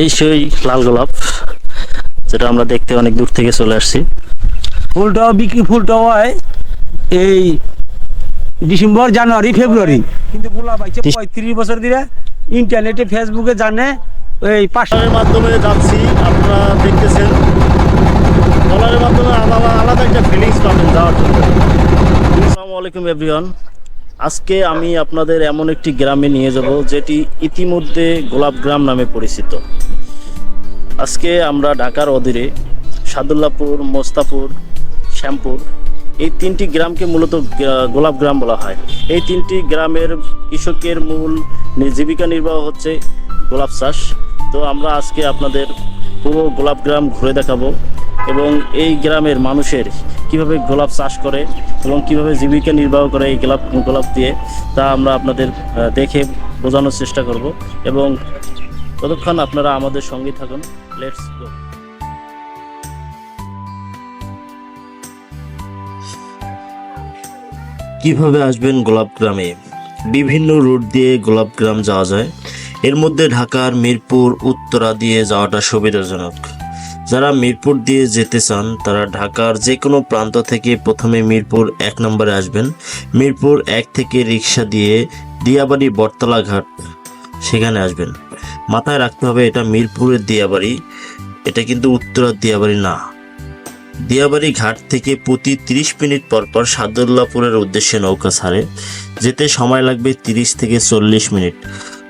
এই সেই লাল গোলাপ যেটা আমরা দেখতে অনেক দূর থেকে চলে আসছি। ফুলটাও বিক্রি ফুলটাও হয় এই ডিসেম্বর জানুয়ারি ফেব্রুয়ারি। কিন্তু গোলাপ আছে পঁয়ত্রিশ বছর ধরে ইন্টারনেটে ফেসবুকে জানে এই ট্রলারের মাধ্যমে যাচ্ছি আপনারা দেখতেছেন। ট্রলারের মাধ্যমে আলাদা আলাদা একটা ফিলিংস পাবেন যাওয়ার জন্য। আসসালামু আলাইকুম এভরিওয়ান আজকে আমি আপনাদের এমন একটি গ্রামে নিয়ে যাব যেটি ইতিমধ্যে গোলাপ গ্রাম নামে পরিচিত। আজকে আমরা ঢাকার অধীরে সাদুল্লাপুর মোস্তাপুর শ্যামপুর এই তিনটি গ্রামকে মূলত গোলাপ গ্রাম বলা হয়। এই তিনটি গ্রামের কৃষকের মূল জীবিকা নির্বাহ হচ্ছে গোলাপ চাষ। তো আমরা আজকে আপনাদের পুরো গোলাপ গ্রাম ঘুরে দেখাবো এবং এই গ্রামের মানুষের কীভাবে গোলাপ চাষ করে এবং কীভাবে জীবিকা নির্বাহ করে এই গোলাপ গোলাপ দিয়ে তা আমরা আপনাদের দেখে বোঝানোর চেষ্টা করব এবং ততক্ষণ আপনারা আমাদের সঙ্গে থাকুন। লেটস গো কীভাবে আসবেন গোলাপ গ্রামে? বিভিন্ন রুট দিয়ে গোলাপ গ্রাম যাওয়া যায়। এর মধ্যে ঢাকার মিরপুর, উত্তরা দিয়ে যাওয়াটা সুবিধাজনক। যারা মিরপুর দিয়ে যেতে চান, তারা ঢাকার যে কোনো প্রান্ত থেকে প্রথমে মিরপুর এক নম্বরে আসবেন। মিরপুর এক থেকে রিক্সা দিয়ে দিয়াবাড়ি বটতলা ঘাট সেখানে আসবেন। মাথায় রাখতে হবে এটা মিরপুরের দিয়াবাড়ি। এটা কিন্তু উত্তরার দিয়াবাড়ি না। দিয়াবাড়ি ঘাট থেকে প্রতি তিরিশ মিনিট পর পর সাদুল্লাপুরের উদ্দেশ্যে নৌকা ছাড়ে। যেতে সময় লাগবে তিরিশ থেকে চল্লিশ মিনিট।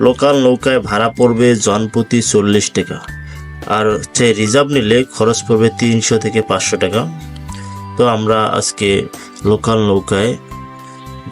লোকাল নৌকায় ভাড়া পড়বে জনপ্রতি চল্লিশ টাকা। আর হচ্ছে রিজার্ভ নিলে খরচ পড়বে তিনশো থেকে পাঁচশো টাকা। তো আমরা আজকে লোকাল নৌকায়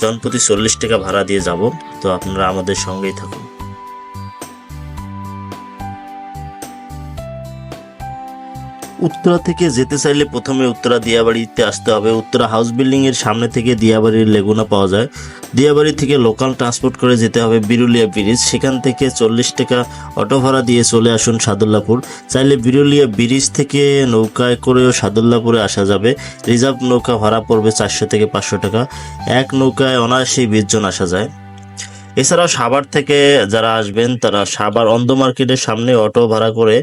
জনপ্রতি চল্লিশ টাকা ভাড়া দিয়ে যাব। তো আপনারা আমাদের সঙ্গেই থাকুন। উত্তরা থেকে যেতে চাইলে প্রথমে উত্তরা দিয়াবাড়িতে আসতে হবে। উত্তরা হাউস বিল্ডিং এর সামনে থেকে দিয়াবাড়ির লেগুনা পাওয়া যায়। দিয়াবাড়ি থেকে লোকাল ট্রান্সপোর্ট করে যেতে হবে বিরুলিয়া ব্রিজ সেখান থেকে চল্লিশ টাকা অটো ভাড়া দিয়ে চলে আসুন সাদুল্লাপুর। চাইলে বিরুলিয়া ব্রিজ থেকে নৌকায় করেও সাদুল্লাপুরে আসা যাবে। রিজার্ভ নৌকা ভাড়া পড়বে চারশো থেকে পাঁচশো টাকা। এক নৌকায় অনায়াসেই বিশজন আসা যায়। এছাড়াও সাভার থেকে যারা আসবেন, তারা সাভার অন্ধ মার্কেটের সামনে অটো ভাড়া করে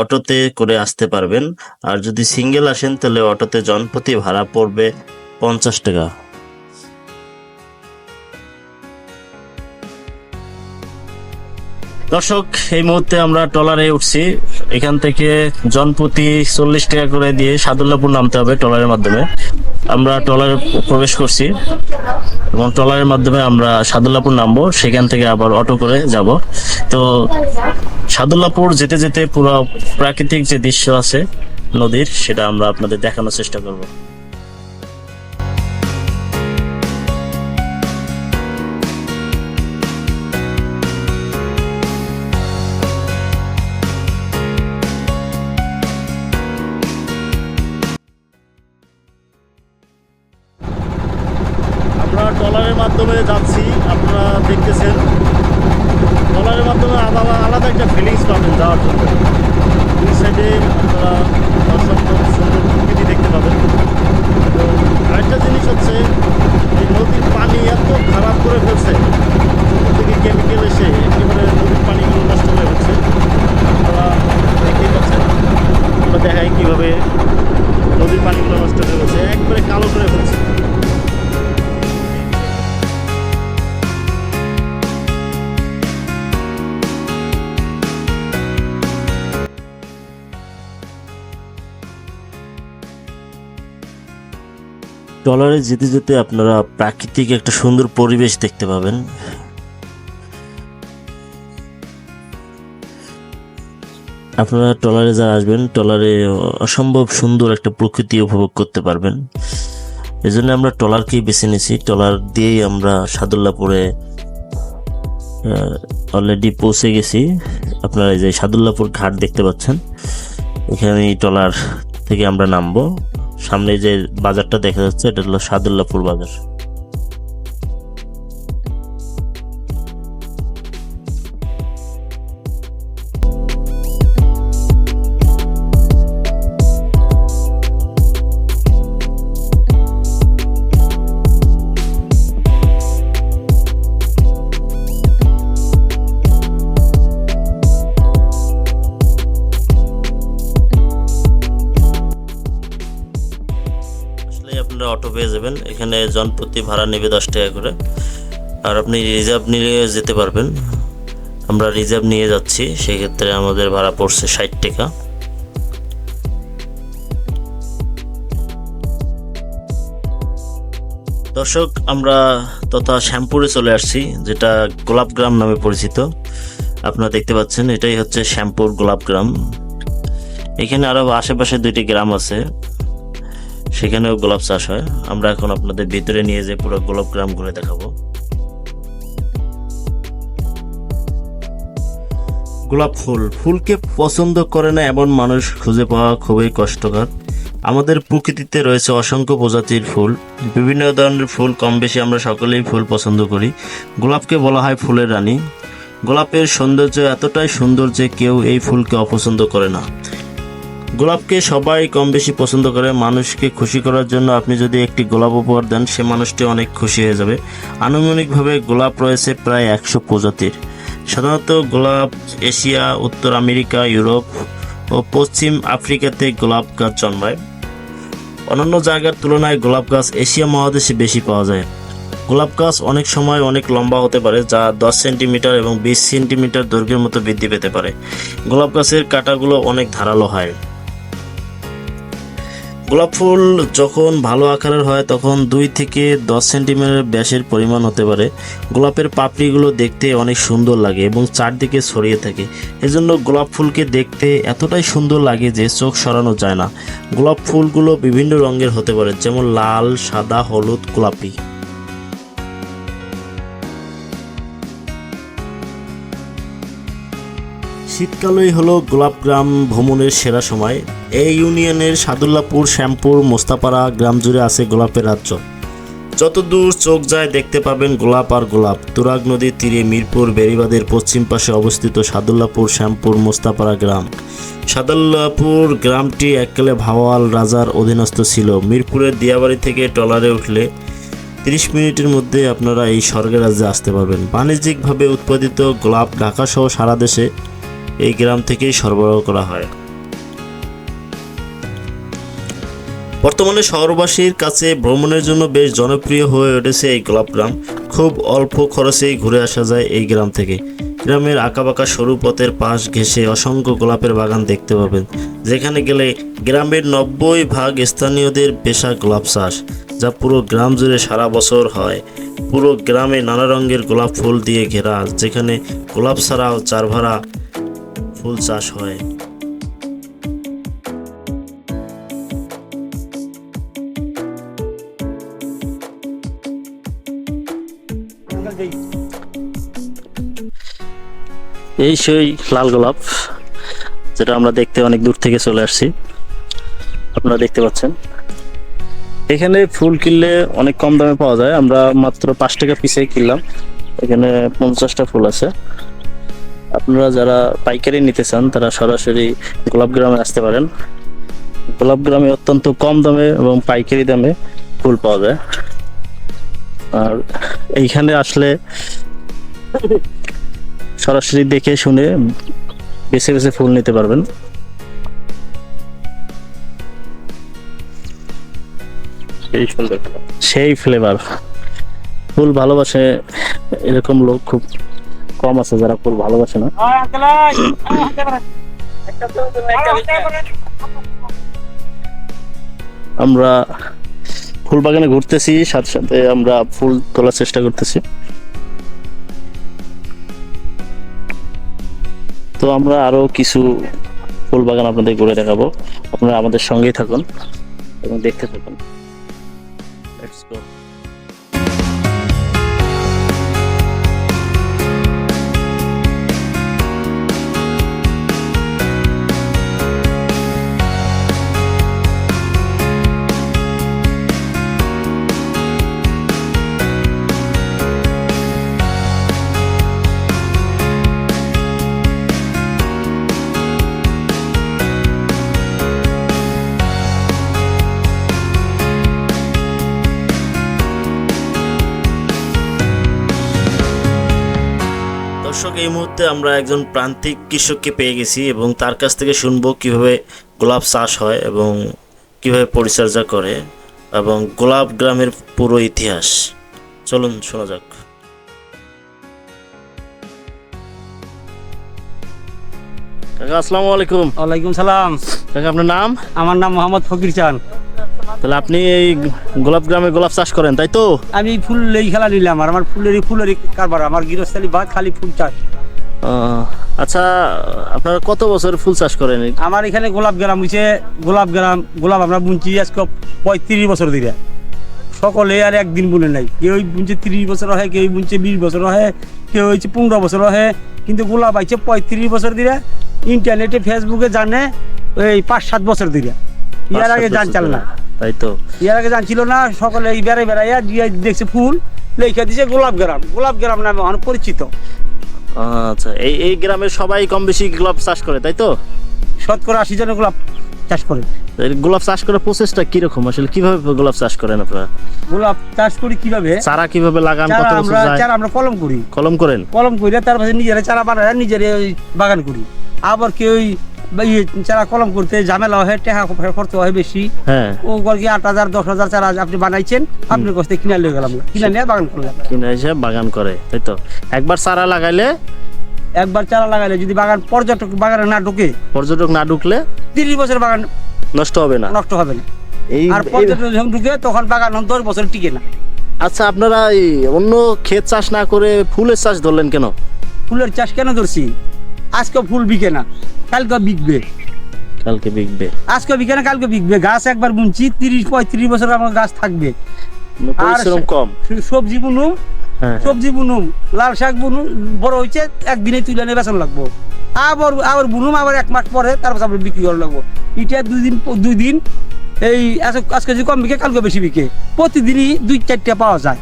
অটোতে করে আসতে পারবেন। আর যদি সিঙ্গেল আসেন, তাহলে অটোতে জনপ্রতি ভাড়া পড়বে পঞ্চাশ টাকা। দর্শক, এই মুহূর্তে আমরা ট্রলারে উঠছি। এখান থেকে জনপ্রতি চল্লিশ টাকা করে দিয়ে সাদুল্লাপুর নামতে হবে ট্রলারের মাধ্যমে। আমরা ট্রলারে প্রবেশ করছি এবং ট্রলারের মাধ্যমে আমরা সাদুল্লাপুর নামবো। সেখান থেকে আবার অটো করে যাব। তো সাদুল্লাপুর যেতে যেতে পুরো প্রাকৃতিক যে দৃশ্য আছে, নদীর, সেটা আমরা আপনাদের দেখানোর চেষ্টা করব। আপনারা দেখতেছেন। ট্রলারের মাধ্যমে আলাদা আলাদা একটা ফিলিংস পাবেন যাওয়ার জন্য। দুই সাইডে আপনারা অসম্ভব সুন্দর প্রকৃতি দেখতে পাবেন। আরেকটা জিনিস হচ্ছে, এই নদীর পানি এত খারাপ করে ফেলছে থেকে কেমিক্যাল এসে একেবারে নদীর পানিগুলো নষ্ট হয়ে হচ্ছে আপনারা দেখতেই পাচ্ছেন, আমরা দেখাই কীভাবে নদীর পানিগুলো নষ্ট হয়ে গেছে একবারে কালো করে ফেলছে। ট্রলারে যেতে যেতে আপনারা প্রাকৃতিক একটা সুন্দর পরিবেশ দেখতে পাবেন। আপনারা ট্রলারে যারা আসবেন ট্রলারে অসম্ভব সুন্দর একটা প্রকৃতি উপভোগ করতে পারবেন। এই জন্য আমরা ট্রলারকেই বেছে নিয়েছি। ট্রলার দিয়েই আমরা সাদুল্লাপুরে অলরেডি পৌঁছে গেছি। আপনারা এই যে সাদুল্লাপুর ঘাট দেখতে পাচ্ছেন এখানে ট্রলার থেকে আমরা নামবো। সামনে যে বাজারটা দেখা যাচ্ছে এটা হলো সাদুল্লাপুর বাজার। যাবেন এখানে জনপ্রতি ভাড়া নেবে দশ টাকা করে। আর আপনি রিজার্ভ নিয়ে যেতে পারবেন। আমরা রিজার্ভ নিয়ে যাচ্ছি। সেক্ষেত্রে আমাদের ভাড়া পড়ছে ষাট টাকা। দর্শক, আমরা তথা শ্যামপুরে চলে আসছি, যেটা গোলাপ গ্রাম নামে পরিচিত। আপনারা দেখতে পাচ্ছেন, এটাই হচ্ছে শ্যামপুর গোলাপ গ্রাম এখানে আরও আশেপাশে দুইটি গ্রাম আছে। সেখানেও গোলাপ চাষ হয়। আমরা এখন আপনাদের ভিতরে নিয়ে যে পুরো গোলাপ গ্রাম ঘুরে দেখাবো। গোলাপ ফুল। ফুলকে পছন্দ করে না এমন মানুষ খুঁজে পাওয়া খুবই কষ্টকর। আমাদের প্রকৃতিতে রয়েছে অসংখ্য প্রজাতির ফুল। বিভিন্ন ধরনের ফুল কম বেশি আমরা সকলেই ফুল পছন্দ করি। গোলাপকে বলা হয় ফুলের রানী। গোলাপের সৌন্দর্য এতটাই সুন্দর যে কেউ এই ফুলকে অপছন্দ করে না। গোলাপকে সবাই কম বেশি পছন্দ করে, মানুষকে খুশি করার জন্য আপনি যদি একটি গোলাপ উপহার দেন, সে মানুষটি অনেক খুশি হয়ে যাবে। আনুমানিকভাবে গোলাপ রয়েছে প্রায় একশো প্রজাতির। সাধারণত গোলাপ এশিয়া, উত্তর আমেরিকা, ইউরোপ ও পশ্চিম আফ্রিকাতে গোলাপ গাছ জন্মায়। অন্যান্য জায়গার তুলনায় গোলাপ গাছ এশিয়া মহাদেশে বেশি পাওয়া যায়। গোলাপ গাছ অনেক সময় অনেক লম্বা হতে পারে, যা দশ সেন্টিমিটার এবং বিশ সেন্টিমিটার দৈর্ঘ্যের মতো বৃদ্ধি পেতে পারে। গোলাপ গাছের কাঁটাগুলো অনেক ধারালো হয়। গোলাপ ফুল যখন ভালো আকারের হয়, তখন দুই থেকে দশ সেন্টিমিটার ব্যাসের পরিমাণ হতে পারে। গোলাপের পাপড়িগুলো দেখতে অনেক সুন্দর লাগে এবং চারদিকে ছড়িয়ে থাকে। এজন্য গোলাপ ফুলকে দেখতে এতটাই সুন্দর লাগে যে চোখ সরানো যায় না। গোলাপ ফুলগুলো বিভিন্ন রঙের হতে পারে, যেমন লাল, সাদা, হলুদ, গোলাপি। শীতকালই হলো গোলাপগ্রাম ভ্রমণের সেরা সময়। এই ইউনিয়নের সাদুল্লাপুর, শ্যামপুর, মোস্তাপাড়া গ্রাম জুড়ে আছে গোলাপের রাজ্য। যতদূর চোখ যায় দেখতে পাবেন গোলাপ আর গোলাপ। তুরাগ নদীর তীরে মিরপুর বেরিবাদের পশ্চিম পাশে অবস্থিত সাদুল্লাপুর, শ্যামপুর, মোস্তাপাড়া গ্রাম। সাদুল্লাপুর গ্রামটি এককালে ভাওয়াল রাজার অধীনস্থ ছিল। মিরপুরের দিয়াবাড়ি থেকে ট্রলারে উঠলে তিরিশ মিনিটের মধ্যে আপনারা এই স্বর্গের রাজ্যে আসতে পারবেন। বাণিজ্যিকভাবে উৎপাদিত গোলাপ ঢাকাসহ সারা দেশে এই গ্রাম থেকেই সরবরাহ করা হয়। বর্তমানে শহরবাসীর কাছে ভ্রমণের জন্য বেশ জনপ্রিয় হয়ে উঠেছে এই গোলাপ গ্রাম। খুব অল্প খরচেই ঘুরে আসা যায় এই গ্রাম থেকে। গ্রামের আঁকাবাঁকা সরু পথের পাশ ঘেঁষে অসংখ্য গোলাপের বাগান দেখতে পাবেন, যেখানে গেলে গ্রামের নব্বই ভাগ স্থানীয়দের পেশা গোলাপ চাষ, যা পুরো গ্রাম জুড়ে সারা বছর হয়। পুরো গ্রামে নানা রঙের গোলাপ ফুল দিয়ে ঘেরা, যেখানে গোলাপ ছাড়াও চারভাড়া ফুল চাষ হয়। এই সেই লাল গোলাপ, যেটা আমরা দেখতে অনেক দূর থেকে চলে আসছি। আপনারা দেখতে পাচ্ছেন। এখানে ফুল কিনলে অনেক কম দামে পাওয়া যায়। আমরা মাত্র পাঁচ টাকা পিসে কিনলাম। এখানে পঞ্চাশটা ফুল আছে। আপনারা যারা পাইকারি নিতে চান, তারা সরাসরি গোলাপ গ্রামে আসতে পারেন। গোলাপ গ্রামে অত্যন্ত কম দামে এবং পাইকারি দামে ফুল পাওয়া যায়। আর এইখানে আসলে সরাসরি দেখে শুনে বেছে বেছে ফুল নিতে পারবেন। সেই সুন্দর। সেই ফ্লেভার ফুল ভালোবাসে এরকম লোক খুব কম আছে যারা ফুল ভালোবাসে না। আমরা ফুল বাগানে ঘুরতেছি, সাথে সাথে আমরা ফুল তোলার চেষ্টা করতেছি। তো আমরা আরও কিছু ফুল বাগান আপনাদের ঘুরে দেখাবো। আপনারা আমাদের সঙ্গেই থাকুন এবং দেখতে থাকুন। দর্শক এই মুহূর্তে আমরা একজন প্রান্তিক কৃষককে পেয়ে গেছি এবং তার কাছ থেকে শুনব কীভাবে গোলাপ চাষ হয় এবং কীভাবে পরিচর্যা করে এবং গোলাপ গ্রামের পুরো ইতিহাস। চলুন শোনা যাক। কাকা আসসালামু আলাইকুম। ওয়ালাইকুম সালাম। কাকা আপনার নাম? আমার নাম মোহাম্মদ ফকির চান তাহলে আপনি এই গোলাপ গ্রামে গোলাপ চাষ করেন তাই তো? আমি ফুল এই খেলা নিলাম আর আমার ফুলেরই ফুলেরই কারবার আমার গৃহস্থালী বাদ খালি ফুল চাষ। আচ্ছা আপনারা কত বছর ফুল চাষ করেন? আমার এখানে গোলাপ গ্রাম হইছে গোলাপ গ্রাম গোলাপ আমরা বুনছি আজকে পঁয়ত্রিশ বছর ধরে। সকলে আর একদিন বুনে নাই। কেউ বুনছে তিরিশ বছর হয় কেউ বুনছে বিশ বছর হয় কেউ হচ্ছে পনেরো বছর হয় কিন্তু গোলাপ আইছে পঁয়ত্রিশ বছর ধরে। ইন্টারনেটে ফেসবুকে জানে ওই পাঁচ সাত বছর ধরে। ইয়ার আগে জানচাল না। তাই তো? ইয়ার আগে জানছিল না সকলে বেড়াই বেড়াইয়া দিয়ে দেখছে ফুল লেখা দিছে গোলাপ গ্রাম। গোলাপ গ্রাম নামে এখন পরিচিত। আচ্ছা এই এই গ্রামের সবাই কম বেশি গোলাপ চাষ করে তাই তো? শতকরা আশি জন গোলাপ চাষ করে। গোলাপ চাষ করার প্রসেসটা কীরকম? আসলে কীভাবে গোলাপ চাষ করেন আপনারা? গোলাপ চাষ করি কীভাবে? চারা কীভাবে লাগান কত বছর আমরা যায়? চারা আমরা কলম করি। কলম করেন? কলম করি তার পাশে নিজেরা চারা বানায় নিজেরা ওই বাগান করি। আবার কেউ চারা কলম করতে ঝামেলা হয় টাকা খরচ হয় বেশি। হ্যাঁ। ও আট হাজার দশ হাজার চারা আপনি বানাইছেন আপনার কাছ থেকে কিনে লিয়ে গেলাম কিনে নিয়ে বাগান করলাম কিনা এসে বাগান করে তাই তো? একবার চারা লাগাইলে? একবার চারা লাগাইলে যদি বাগান পর্যটক বাগানে না ঢুকে পর্যটক না ঢুকলে? তিরিশ বছর বাগান নষ্ট হবে না। নষ্ট হবে না। আর পর্যটক যখন ঢুকে তখন বাগান দশ বছর টিকে না। আচ্ছা আপনারা অন্য ক্ষেত চাষ না করে ফুলের চাষ ধরলেন কেন? ফুলের চাষ কেন ধরছি? আজকে ফুল বিকে না কালকে বিকবে। কালকে বিকবে। আজকে বিকে না কালকে বিকবে। গাছ একবার বুনছি তিরিশ পঁয়ত্রিশ বছর আমার গাছ থাকবে। পরিশ্রম কম। সবজি বুনুম হ্যাঁ। সবজি বুনুম লাল শাক বুনুম বড় হয়েছে একদিনে তুলে নিয়ে বেতন লাগবো। আবার আবার বুনুম আবার এক মাস পরে তারপর আবার বিক্রি করা লাগবো। এটা দুই দিন দুই দিন এই আজকে- যদি কম বিকে কালকে বেশি বিকে। প্রতিদিনই দুই চারটা পাওয়া যায়।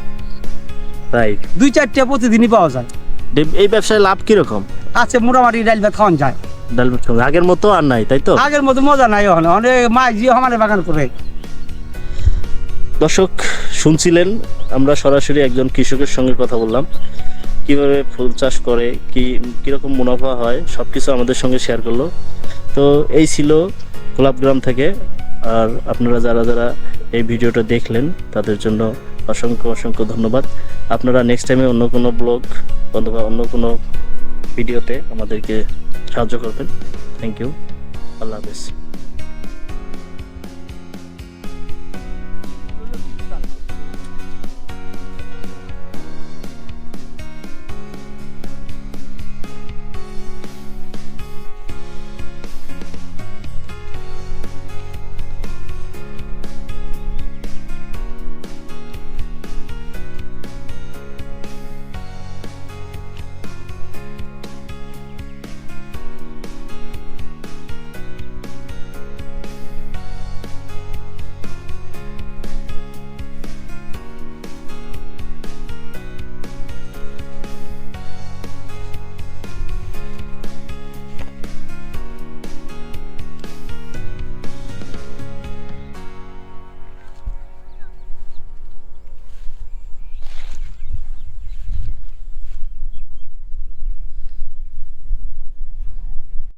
দুই চারটা প্রতিদিনই পাওয়া যায়। এই ব্যবসায় লাভ কীরকম? আছে মোটামুটি ডাইল ভাত খাওয়ান যায়। ডাল ভাত খাবেন। আগের মতো আর নাই তাই তো? আগের মতো মজা নাই ওখানে। অনেক মা জিও আমার বাগান করে। দর্শক শুনছিলেন আমরা সরাসরি একজন কৃষকের সঙ্গে কথা বললাম। কীভাবে ফুল চাষ করে কি কীরকম মুনাফা হয় সব কিছু আমাদের সঙ্গে শেয়ার করল। তো এই ছিল গোলাপগ্রাম থেকে। আর আপনারা যারা যারা এই ভিডিওটা দেখলেন তাদের জন্য অসংখ্য অসংখ্য ধন্যবাদ। আপনারা নেক্সট টাইমে অন্য কোনো ব্লগ অথবা অন্য কোনো ভিডিওতে আমাদেরকে সাহায্য করবেন। থ্যাংক ইউ আল্লাহ হাফেজ।